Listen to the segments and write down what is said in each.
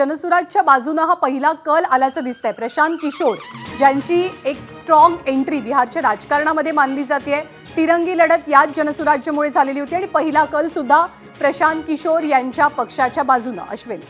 जनसुराजच्या बाजूनं हा पहिला कल आल्याचं दिसतंय. प्रशांत किशोर ज्यांची एक स्ट्रॉंग एंट्री बिहारच्या राजकारणामध्ये मानली जाते तिरंगी लढत याच जनसुराज्यमुळे झालेली होती आणि पहिला कल सुद्धा प्रशांत किशोर यांच्या पक्षाच्या बाजूनं. अश्विन.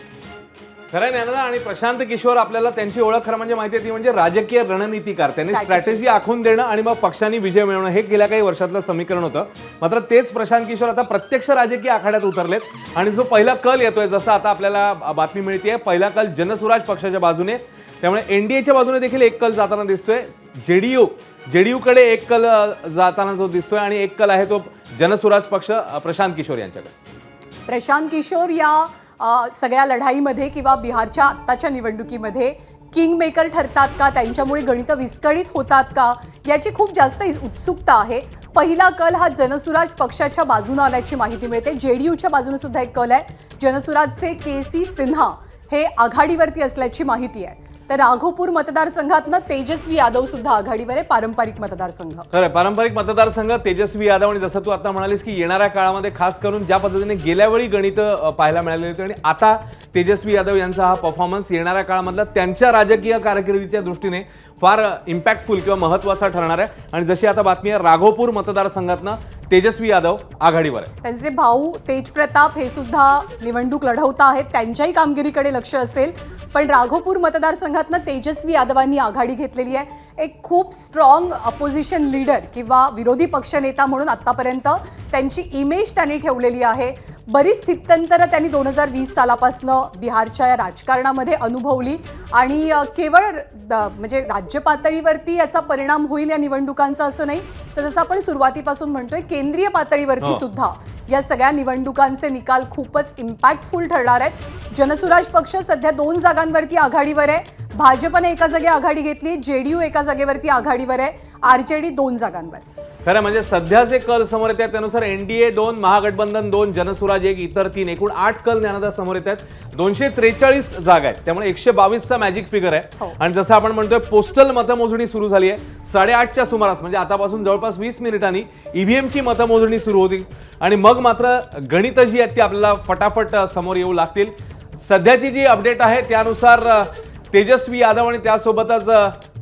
खरं ज्ञानदा आणि प्रशांत किशोर आपल्याला त्यांची ओळख खरं म्हणजे माहिती आहे ती म्हणजे राजकीय रणनीतीकार. त्यांनी. स्ट्रॅटेजी आखून देणं आणि मग पक्षांनी विजय मिळवणं हे गेल्या काही वर्षातलं समीकरण होतं. मात्र तेच प्रशांत किशोर आता प्रत्यक्ष राजकीय आखाड्यात उतरलेत आणि जो पहिला कल येतोय जसं आता आपल्याला बातमी मिळते पहिला कल जनसुराज पक्षाच्या बाजूने. त्यामुळे एनडीएच्या बाजूने देखील एक कल जाताना दिसतोय. जेडीयू जेडीयूकडे एक कल जाताना जो दिसतोय आणि एक कल आहे तो जनसुराज पक्ष प्रशांत किशोर यांच्याकडे. प्रशांत किशोर या सगळ्या लढाईमध्ये किंवा बिहारच्या आत्ताच्या निवडणुकीमध्ये किंग मेकर ठरतात का? त्यांच्यामुळे गणितं विस्कळीत होतात का? याची खूप जास्त उत्सुकता आहे. पहिला कल हा जनसुराज पक्षाच्या बाजूने आल्याची माहिती मिळते. जे डी यूच्या बाजूने सुद्धा एक कल आहे. जनसुराजचे के सी सिन्हा हे आघाडीवरती असल्याची माहिती आहे. तर राघोपूर मतदारसंघातनं तेजस्वी यादव सुद्धा आघाडीवर आहे पारंपरिक मतदारसंघ. खरं पारंपरिक मतदारसंघ तेजस्वी यादव आणि जसं तू आता म्हणालीस की येणाऱ्या काळामध्ये खास करून ज्या पद्धतीने गेल्या वेळी गणित पाहायला मिळाले होते आणि आता तेजस्वी यादव यांचा हा परफॉर्मन्स येणाऱ्या काळामधला त्यांच्या राजकीय कारकिर्दीच्या दृष्टीने फार इम्पॅक्टफुल किंवा महत्त्वाचा ठरणार आहे. आणि जशी आता बातमी आहे राघोपूर मतदारसंघातनं तेजस्वी यादव आघाडीवर आहे त्यांचे भाऊ तेजप्रताप हे सुद्धा निवडणूक लढवता आहेत. त्यांच्याही कामगिरीकडे लक्ष असेल. पण राघोपूर मतदारसंघातनं तेजस्वी यादवांनी आघाडी घेतलेली आहे. एक खूप स्ट्रॉंग अपोजिशन लीडर किंवा विरोधी पक्षनेता म्हणून आतापर्यंत त्यांची इमेज त्यांनी ठेवलेली आहे. बरीच स्थित्यंतरं त्यांनी दोन हजार वीस सालापासनं बिहारच्या या राजकारणामध्ये अनुभवली आणि केवळ म्हणजे राज्य पातळीवरती याचा परिणाम होईल या निवडणुकांचा असं नाही तर जसं आपण सुरुवातीपासून म्हणतोय केंद्रीय पातळीवरती हो. सुद्धा या सगळ्या निवडणुकांचे निकाल खूपच इम्पॅक्टफुल ठरणार आहेत. जनसुराज पक्ष सध्या दोन जागांवरती आघाडीवर आहे. भाजपने एका जागी आघाडी घेतली जेडीयू एका जागेवरती आघाडीवर आहे. आरजेडी दोन जागांवर. खरं म्हणजे सध्या जे कल समोर येत आहेत त्यानुसार एनडीए दोन महागठबंधन दोन जनसुराज एक इतर तीन एकूण आठ कल ज्ञानदा समोर येत आहेत दोनशे त्रेचाळीस जागा आहेत. त्यामुळे एकशे बावीसचा मॅजिक फिगर आहे. हो. आणि जसं आपण म्हणतोय पोस्टल मतमोजणी सुरू झाली आहे. साडेआठच्या सुमारास म्हणजे आतापासून जवळपास वीस मिनिटांनी ईव्हीएमची मतमोजणी सुरू होती आणि मग मात्र गणितं जी आहेत ती आपल्याला फटाफट समोर येऊ लागतील. सध्याची जी अपडेट आहे त्यानुसार तेजस्वी यादव आणि त्यासोबतच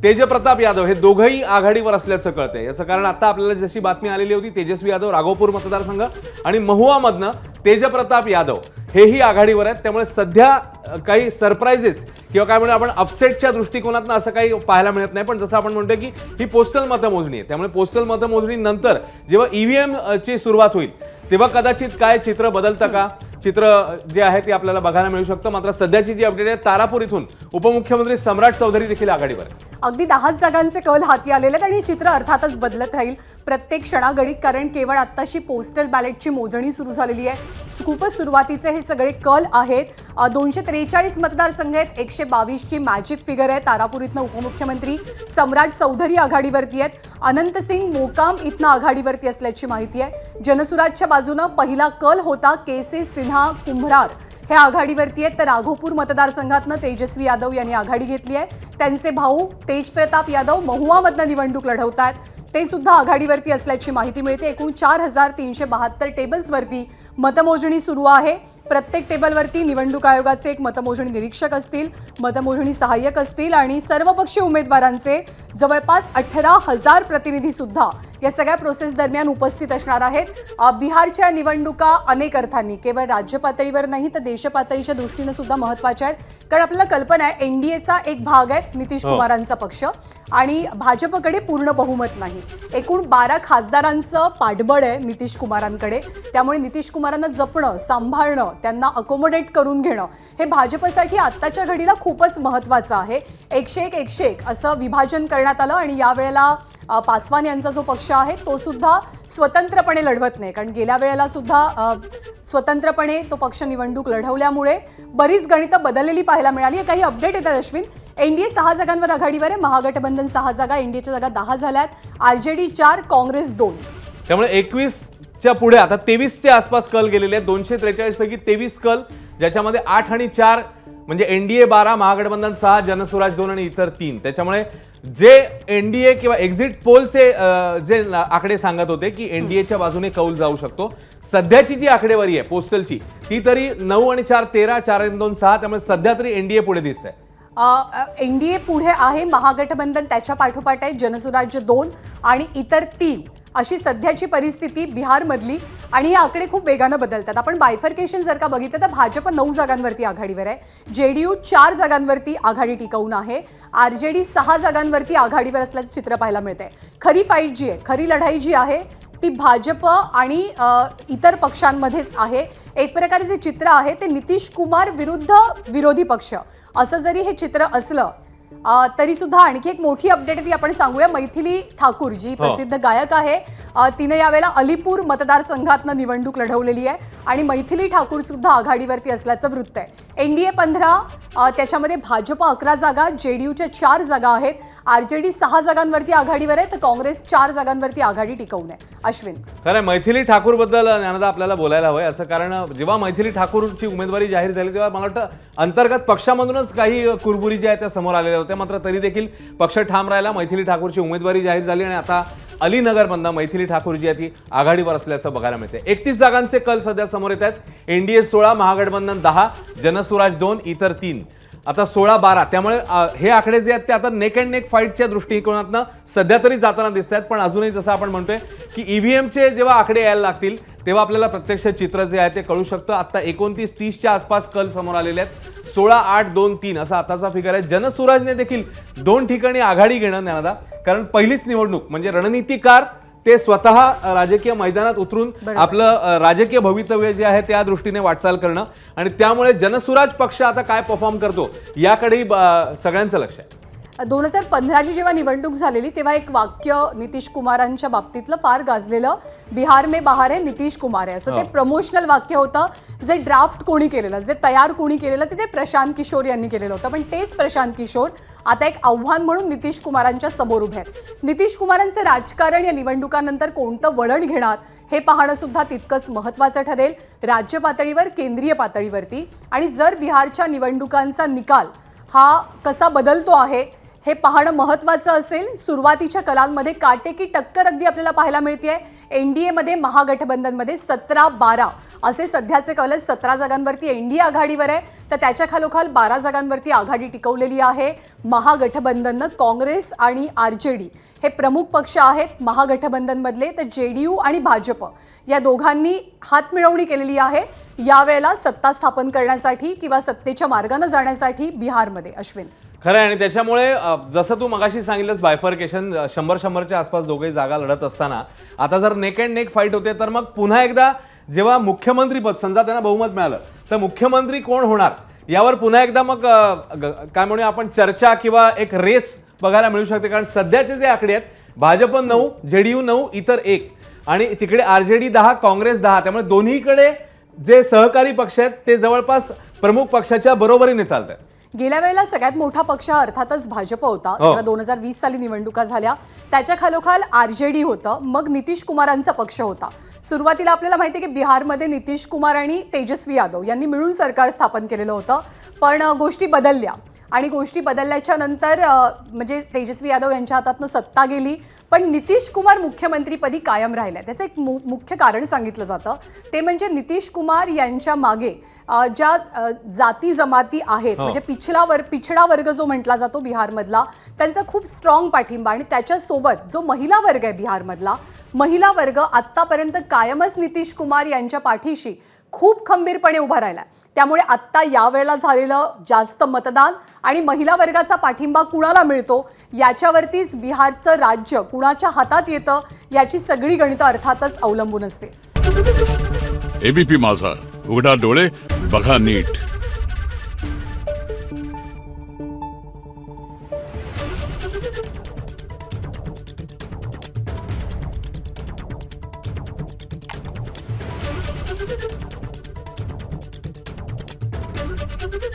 तेजप्रताप यादव हे दोघंही आघाडीवर असल्याचं कळतंय. याचं कारण आता आपल्याला जशी बातमी आलेली होती तेजस्वी यादव राघोपूर मतदारसंघ आणि महुआमधनं तेजप्रताप यादव हेही आघाडीवर आहेत. त्यामुळे सध्या काही सरप्राइजेस किंवा काय म्हणतो आपण अपसेटच्या दृष्टिकोनातनं असं काही पाहायला मिळत नाही. पण जसं आपण म्हणतोय की ही पोस्टल मतमोजणी आहे. त्यामुळे पोस्टल मतमोजणीनंतर जेव्हा ईव्हीएम ची सुरुवात होईल तेव्हा कदाचित काय चित्र बदलतं का? चित्र जे आहे ते आपल्याला बघायला मिळू शकतं. मात्र सध्याची जी अपडेट आहे तारापूर इथून उपमुख्यमंत्री सम्राट चौधरी देखील आघाडीवर अगदी दहाच जागांचे कल हाती आलेले आहेत आणि हे चित्र अर्थातच बदलत राहील. प्रत्येक क्षणागणिक कारण केवळ आत्ताशी पोस्टल बॅलेटची मोजणी सुरू झालेली आहे. खूपच सुरुवातीचे हे सगळे कल आहेत. दोनशे त्रेचाळीस मतदारसंघ आहेत. एकशे बावीसची मॅजिक फिगर आहे तारापूर इथनं उपमुख्यमंत्री सम्राट चौधरी आघाडीवरती आहेत. अनंत सिंग मोकाम इथनं आघाडीवरती असल्याची माहिती आहे. जनसुराजच्या बाजूनं पहिला कल होता के सी सिन्हा कुंभरार हे आघाडीवरती आहेत. तर राघोपूर मतदारसंघातनं तेजस्वी यादव यांनी आघाडी घेतली आहे. त्यांचे भाऊ तेजप्रताप यादव महुआमधनं निवडणूक लढवत आहेत ते सुद्धा आघाडीवरती असल्याची माहिती मिळते. एकूण चार हजार तीनशे बहात्तर टेबल्सवरती मतमोजणी सुरू आहे. प्रत्येक टेबलवरती निवडणूक आयोगाचे एक मतमोजणी निरीक्षक असतील मतमोजणी सहाय्यक असतील आणि सर्वपक्षीय उमेदवारांचे जवळपास अठरा हजार प्रतिनिधीसुद्धा या सगळ्या प्रोसेस दरम्यान उपस्थित असणार आहेत. बिहारच्या निवडणुका अनेक अर्थांनी केवळ राज्य पातळीवर नाही तर देश पातळीच्या दृष्टीनं सुद्धा महत्त्वाच्या आहेत. कारण आपल्याला कल्पना आहे एनडीएचा एक भाग आहे नितीश हो. कुमारांचा पक्ष. आणि भाजपकडे पूर्ण बहुमत नाही. एकूण बारा खासदारांचं पाठबळ आहे नितीश कुमारांकडे. त्यामुळे नितीश कुमारांना जपणं सांभाळणं त्यांना अकोमोडेट करून घेणं हे भाजपसाठी आत्ताच्या घडीला खूपच महत्त्वाचं आहे. एकशे एक एकशे एक असं विभाजन करण्यात आलं आणि यावेळेला पासवान यांचा जो पक्ष आहे तो सुद्धा स्वतंत्रपणे लढवत नाही. कारण गेल्या वेळेला सुद्धा स्वतंत्रपणे तो पक्ष निवडणूक लढवल्यामुळे बरीच गणितं बदललेली पाहायला मिळाली. काही अपडेट येतात अश्विन. एनडीए सहा जागांवर आघाडीवर आहे. महागठबंधन सहा जागा एनडीएच्या जागा दहा झाल्यात. आरजेडी चार काँग्रेस दोन. त्यामुळे एकवीसच्या पुढे आता तेवीसच्या आसपास कल गेलेले आहेत. दोनशे त्रेचाळीस पैकी तेवीस कल ज्याच्यामध्ये आठ आणि चार म्हणजे एनडीए बारा महागठबंधन सहा जनस्वराज दोन आणि इतर तीन. त्याच्यामुळे जे एनडीए किंवा एक्झिट पोलचे जे आकडे सांगत होते की एनडीएच्या बाजूने कौल जाऊ शकतो सध्याची जी आकडेवारी आहे पोस्टलची ती तरी नऊ आणि चार तेरा चार आणि दोन सहा त्यामुळे सध्या तरी एनडीए पुढे दिसत आहे एन डी ए पुढे आहे महागठबंधन त्याच्या पाठोपाठ आहे जनसुराज्य दोन आणि इतर तीन. अशी सध्याची परिस्थिती बिहारमधली आणि हे आकडे खूप वेगानं बदलतात. आपण बायफर्केशन जर का बघितलं तर भाजप नऊ जागांवरती आघाडीवर आहे. जे डी यू चार जागांवरती आघाडी टिकवून आहे. आर जे डी सहा जागांवरती आघाडीवर असल्याचं चित्र पाहायला मिळतंय. खरी फाईट जी आहे खरी लढाई जी आहे ती भाजप आणि इतर पक्षांमध्येच आहे. एक प्रकारे जे चित्र आहे ते नितीश कुमार विरुद्ध विरोधी पक्ष. असं जरी हे चित्र असलं तरी सुद्धा आणखी एक मोठी अपडेट ती आपण सांगूया. मैथिली ठाकूर जी प्रसिद्ध गायक आहे तिने यावेळेला अलीपूर मतदारसंघातनं निवडणूक लढवलेली आहे आणि मैथिली ठाकूर सुद्धा आघाडीवरती असल्याचं वृत्त आहे. एन डी ए पंधरा त्याच्यामध्ये भाजप अकरा जागा जे डी यूच्या चार जागा आहेत. आर जे डी सहा जागांवरती आघाडीवर आहे तर काँग्रेस चार जागांवरती आघाडी टिकवून आहे. अश्विन. खरं मैथिली ठाकूरबद्दल ज्ञानदा आपल्याला बोलायला हवं असं कारण जेव्हा मैथिली ठाकूरची उमेदवारी जाहीर झाली तेव्हा मला वाटतं अंतर्गत पक्षामधूनच काही कुरबुरी ज्या आहेत त्या समोर आलेल्या होत्या. मात्र तरी देखील पक्ष ठाम राहिला मैथिली ठाकूरची उमेदवारी जाहीर झाली आणि आता अलीनगरमधनं मैथिली ठाकूर जी आहे ती आघाडीवर असल्याचं बघायला मिळते एकतीस जागांचे कल सध्या समोर येत आहेत. एनडीए सोळा महागठबंधन दहा जनस्वराज दोन इतर तीन. आता सोळा बारा त्यामुळे हे आकडे जे आहेत ते आता नेक अँड नेक फाईटच्या दृष्टिकोनातनं सध्या तरी जाताना दिसत आहेत. पण अजूनही जसं आपण म्हणतोय की ईव्हीएमचे जेव्हा आकडे यायला लागतील तेव्हा आपल्याला प्रत्यक्ष चित्र जे आहे ते कळू शकतं. आत्ता एकोणतीस तीसच्या आसपास कल समोर आलेले आहेत. सोळा आठ दोन तीन असा आताचा फिगर आहे. जनसुराजने देखील दोन ठिकाणी आघाडी घेणं ज्ञानदा कारण पहिलीच निवडणूक म्हणजे रणनीतिकार ते स्वतः राजकीय मैदानात उतरून. आपलं राजकीय भवितव्य जे आहे त्या दृष्टीने वाटचाल करणं आणि त्यामुळे जनसुराज पक्ष आता काय परफॉर्म करतो याकडेही सगळ्यांचं लक्ष आहे दोन हजार पंधराची जेव्हा निवडणूक झालेली तेव्हा एक वाक्य नितीश कुमारांच्या बाबतीतलं फार गाजलेलं बिहार में बाहर आहे नितीश कुमार आहे असं ते. प्रमोशनल वाक्य होतं. जे ड्राफ्ट कोणी केलेलं जे तयार कोणी केलेलं ते ते प्रशांत किशोर यांनी केलेलं होतं. पण तेच प्रशांत किशोर आता एक आव्हान म्हणून नितीश कुमारांच्या समोर उभे आहेत. नितीश कुमारांचं राजकारण या निवडणुकानंतर कोणतं वळण घेणार हे पाहणं सुद्धा तितकंच महत्त्वाचं ठरेल. राज्य पातळीवर केंद्रीय पातळीवरती. आणि जर बिहारच्या निवडणुकांचा निकाल हा कसा बदलतो आहे हे पाहणं महत्त्वाचं असेल. सुरुवातीच्या कलांमध्ये काटेकी टक्कर अगदी आपल्याला पाहायला मिळते एन डी एमध्ये महागठबंधनमध्ये सतरा बारा. असे सध्याचे कल सतरा जागांवरती एन डी ए आघाडीवर आहे. तर त्याच्या खालोखाल बारा जागांवरती आघाडी टिकवलेली आहे. महागठबंधननं काँग्रेस आणि आर जे डी. हे प्रमुख पक्ष आहेत महागठबंधनमधले. तर जे डी यू आणि भाजप या दोघांनी हातमिळवणी केलेली आहे. यावेळेला सत्ता स्थापन करण्यासाठी किंवा सत्तेच्या मार्गानं जाण्यासाठी बिहारमध्ये. अश्विन. खरं आहे आणि त्याच्यामुळे जसं तू मगाशी सांगितलंस बायफर्केशन शंभर शंभरच्या आसपास दोघे जागा लढत असताना आता जर नेक अँड नेक फाईट होते तर मग पुन्हा एकदा जेव्हा मुख्यमंत्रीपद समजा त्यांना बहुमत मिळालं तर मुख्यमंत्री कोण होणार? यावर पुन्हा एकदा मग ग- काय म्हणूया आपण चर्चा किंवा एक रेस बघायला मिळू शकते कारण सध्याचे जे आकडे आहेत भाजप नऊ जेडीयू नऊ इतर एक आणि तिकडे आरजेडी दहा काँग्रेस दहा त्यामुळे दोन्हीकडे जे सहकारी पक्ष आहेत ते जवळपास प्रमुख पक्षाच्या बरोबरीने चालत आहेत गेल्या वेळेला सगळ्यात मोठा पक्ष हा अर्थातच भाजप होता. हो. जेव्हा दोन हजार वीस साली निवडणुका झाल्या. त्याच्या खालोखाल आर जे डी होतं मग नितीश कुमारांचा पक्ष होता. सुरुवातीला आपल्याला माहिती आहे की बिहारमध्ये नितीश कुमार आणि तेजस्वी यादव यांनी मिळून सरकार स्थापन केलेलं होतं पण गोष्टी बदलल्या. आणि गोष्टी बदलल्याच्या नंतर म्हणजे तेजस्वी यादव यांच्या हातातनं सत्ता गेली पण नितीश कुमार मुख्यमंत्रीपदी कायम राहिल्या त्याचं एक मु मुख्य कारण सांगितलं जातं ते म्हणजे नितीश कुमार यांच्या मागे ज्या जाती जमाती आहेत हो. म्हणजे पिछला वर पिछडा वर्ग जो म्हटला जातो बिहारमधला त्यांचा खूप स्ट्रॉंग पाठिंबा आणि त्याच्यासोबत जो महिला वर्ग आहे बिहारमधला महिला वर्ग आत्तापर्यंत कायमच नितीश कुमार यांच्या पाठीशी खूप खंबीरपणे उभा राहिला त्यामुळे आत्ता यावेळेला झालेलं जास्त मतदान आणि महिला वर्गाचा पाठिंबा कुणाला मिळतो याच्यावरतीच बिहारचं राज्य कुणाच्या हातात येतं याची सगळी गणितं अर्थातच अवलंबून असते. एबीपी माझा. उघडा डोळे बघा नीट.